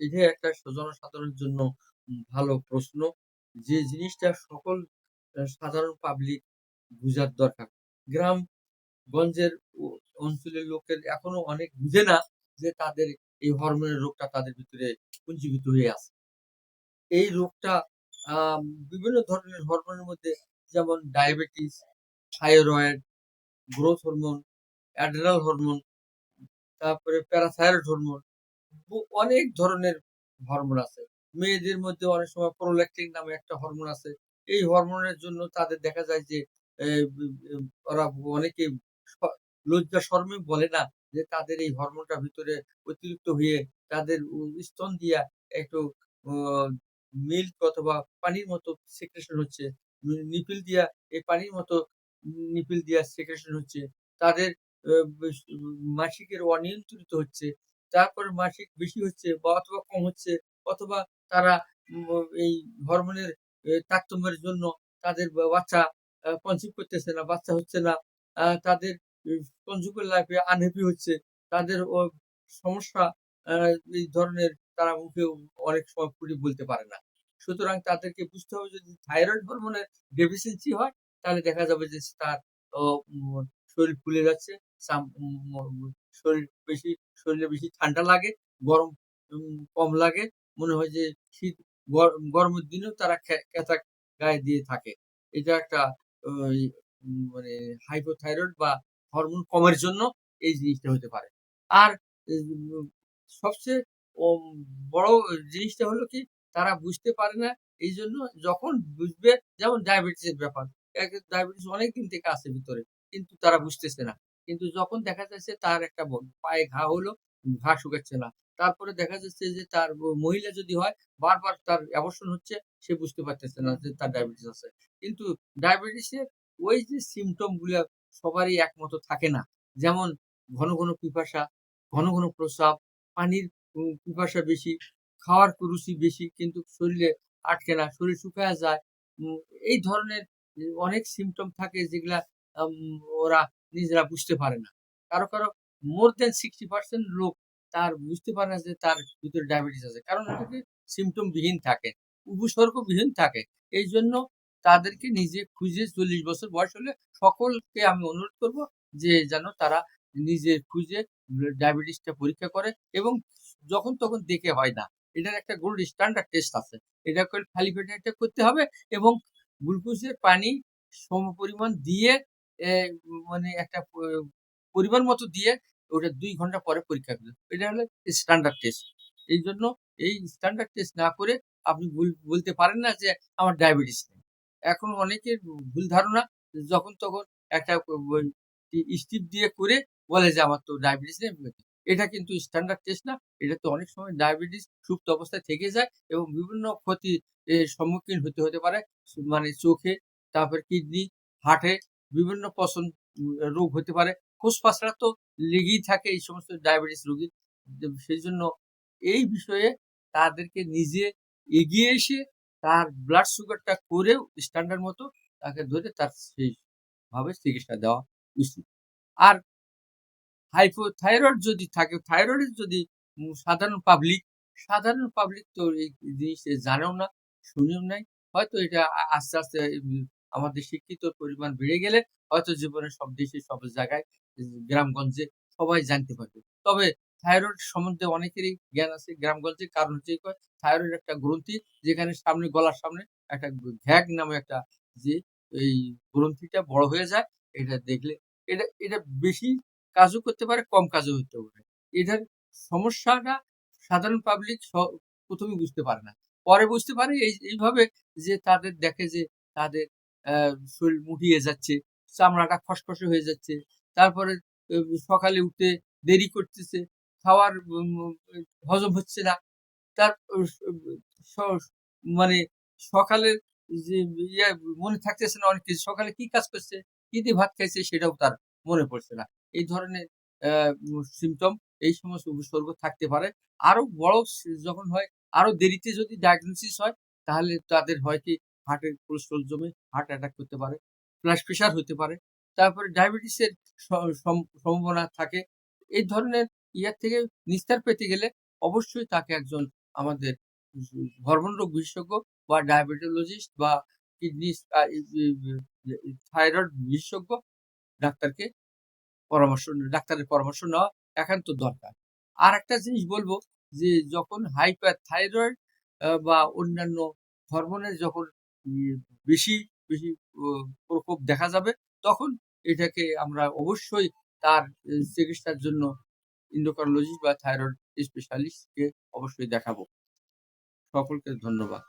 এটা একটা জনসাধারণের জন্য ভালো প্রশ্ন। যে জিনিসটা সকল সাধারণ পাবলিক বুঝার দরকার। গ্রাম গঞ্জের অঞ্চলের লোকের এখনও অনেক বুঝে না যে তাদের এই হরমোনের রোগটা তাদের ভিতরে পুঞ্জীভূত হয়ে আছে। এই রোগটা বিভিন্ন ধরনের হরমোনের মধ্যে যেমন diabetes, thyroid, growth hormone, adrenal hormone, তারপরে প্যারাথাইরয়েড হরমোন, অনেক ধরনের হরমোন আছে। মেয়েদের মধ্যে অনেক সময় প্রোল্যাক্টিন নামে একটা হরমোন আছে। এই হরমোনের জন্য তাদের দেখা যায় যে ওরা অনেকে লজ্জা শরমে বলে না যে তাদের এই হরমোনটা ভিতরে অতিরিক্ত হয়ে তাদের স্তন দিয়া একটু মিল্ক অথবা পানির মতো সেক্রেশন হচ্ছে। নিপল দিয়া এই পানির মতো নিপল দিয়া সেক্রেশন হচ্ছে। তাদের মাসিকের অনিয়ন্ত্রিত হচ্ছে। তারপরে মাসিক বেশি হচ্ছে বা অথবা কম হচ্ছে অথবা তারা এই হরমোনের তারতম্যের জন্য তাদের বাচ্চা কনসিভ করতেছে না, বাচ্চা হচ্ছে না। তাদের কনজুগাল লাইফ আনহ্যাপি হচ্ছে। তাদের সমস্যা এই ধরনের তারা মুখে অনেক সময় খুলে বলতে পারে না। সুতরাং তাদেরকে বুঝতে হবে যদি থাইরয়েড হরমোনের ডেফিসিয়েন্সি হয় তাহলে দেখা যাবে যে তার শরীর ফুলে যাচ্ছে। শরীর বেশি শরীরে বেশি ঠান্ডা লাগে, গরম কম লাগে। মনে হয় যে শীত গরমের দিনেও তারা ক্যাঁচা গায়ে দিয়ে থাকে। এটা একটা মানে হাইপোথাইরয়েড বা হরমোন কমের জন্য এই জিনিসটা হতে পারে। আর সবচেয়ে বড় জিনিসটা হলো কি তারা বুঝতে পারে না। এই জন্য যখন বুঝবে যেমন ডায়াবেটিসের ব্যাপার। ডায়াবেটিস অনেকদিন থেকে আছে ভিতরে। কিন্তু তারা বুঝতেছে না। কিন্তু যখন দেখা যাচ্ছে তার একটা পায়ে ঘা হলো, ঘা শুকাচ্ছে না। তারপরে দেখা যাচ্ছে যে তার মহিলা যদি হয় বারবার তার অ্যাবরশন হচ্ছে সে বুঝতে পারতেছে না যে তার ডায়াবেটিস আছে। কিন্তু ডায়াবেটিসের ওই যে সিম্পটমগুলা সবারই একমত থাকে না। যেমন ঘন, ঘন পিপাসা, ঘন, ঘন প্রস্রাব, পানির পিপাসা বেশি, খাওয়ার রুচি বেশি কিন্তু শরীরে আটকে না, শরীর শুকায়া যায়। এই ধরনের অনেক সিম্পটম থাকে যেগুলা ওরা নিজেরা বুঝতে পারে না। কারও, কারও মোর দেন সিক্সটি পার্সেন্ট লোক তার বুঝতে পারে না যে তার ভিতরে ডায়াবেটিস আছে। কারণ এটা কি সিম্পটম বিহীন থাকে, উপসর্গবিহীন থাকে। এই জন্য তাদেরকে নিজে খুঁজে ৪০ বছর বয়স হলে সকলকে আমি অনুরোধ করব যে যেন তারা নিজে খুঁজে ডায়াবেটিসটা পরীক্ষা করে এবং যখন তখন দেখে হয় না। এটার একটা গোল্ড স্ট্যান্ডার্ড টেস্ট আছে। এটা করে খালি পেটে করতে হবে এবং গ্লুকোজের পানি সম পরিমাণ দিয়ে মানে একটা পরিমাণ মতো দিয়ে ওটা দুই ঘণ্টা পরে পরীক্ষা করতে হবে। এটা হলো স্ট্যান্ডার্ড টেস্ট। এই জন্য এই স্ট্যান্ডার্ড টেস্ট না করে আপনি বুল বলতে পারেন না যে আমার ডায়াবেটিস নেই। এখন অনেকের ভুল ধারণা যখন তখন একটা স্টিপ দিয়ে করে বলে যে আমার তো ডায়াবেটিস নেই। এটা কিন্তু স্ট্যান্ডার্ড টেস্ট না। এটা তো অনেক সময় ডায়াবেটিস সুপ্ত অবস্থায় থেকে যায় এবং বিভিন্ন ক্ষতি সম্মুখীন হতে হতে পারে। মানে চোখে, তারপর কিডনি, হার্টে বিভিন্ন পছন উম রোগ হতে পারে। ফুসফাসরা তো লেগেই থাকে এই সমস্ত ডায়াবেটিস রোগীর। সেই জন্য এই বিষয়ে তাদেরকে নিজে এগিয়ে এসে তার ব্লাড সুগারটা করেও স্ট্যান্ডার্ড মতো তাকে ধরে তার সেইভাবে চিকিৎসা দেওয়া উচিত। আর হাইপোথাইরয়েড যদি থাকে, থাইরয়েড যদি সাধারণ পাবলিক, সাধারণ পাবলিক তো এই জিনিসটা জানেও না, শুনেও নাই। হয়তো এটা আস্তে, আস্তে আমাদের শিক্ষিতর পরিমাণ বেড়ে গেলে হয়তো জীবনের সব দেশে সব জায়গায় গ্রামগঞ্জে সবাই জানতে পারবে। তবে থাইরয়েড সম্বন্ধে অনেকেরই জ্ঞান আছে গ্রামগঞ্জে। কারণ হচ্ছে থাইরয়েড একটা গ্রন্থি যেখানে সামনে গলার সামনে একটা ঘ্যাগ নামে একটা যে এই গ্রন্থিটা বড় হয়ে যায়। এটা দেখলে এটা এটা বেশি কাজও করতে পারে, কম কাজও হতে পারে। এটার সমস্যাটা সাধারণ পাবলিক ১ম বুঝতে পারে না। পরে বুঝতে পারে এই এইভাবে যে তাদের দেখে যে তাদের শরীর মুটিয়ে যাচ্ছে, চামড়াটা খসখসে হয়ে যাচ্ছে। তারপরে সকালে উঠতে দেরি করতেছে, খাওয়ার হজম হচ্ছে না। তার মানে সকালের যে ইয়ে মনে থাকতেছে না অনেক কিছু। সকালে কি কাজ করছে, কি দিয়ে ভাত খাইছে সেটাও তার মনে পড়ছে না। এই ধরনের আ সিম্পটম এই সমস্ত উপসর্গ থাকতে পারে। আরও বড় যখন হয়, আরও দেরিতে যদি ডায়াগনোসিস হয় তাহলে তাদের হয় কি হার্টে কোলেস্টেরল জমে হার্ট অ্যাটাক করতে পারে, ব্লাড প্রেশার হতে পারে। তারপরে ডায়াবেটিসের সম্ভাবনা থাকে। এই ধরনের ইয়ার থেকে নিস্তার পেতে গেলে অবশ্যই তাকে একজন আমাদের উম হরমোন রোগ বিশেষজ্ঞ বা ডায়াবেটোলজিস্ট বা কিডনি থাইরয়েড বিশেষজ্ঞ ডাক্তারকে পরামর্শ ডাক্তারের পরামর্শ নেওয়া একান্ত দরকার। আর একটা জিনিস বলব যে যখন হাইপার থাইরয়েড বা অন্যান্য হরমোনের যখন বেশি, বেশি প্রকোপ দেখা যাবে তখন এটাকে আমরা অবশ্যই তার চিকিৎসার জন্য endocrinologist বা থাইরয়েড স্পেশালিস্টকে অবশ্যই দেখাবো। সকলকে ধন্যবাদ।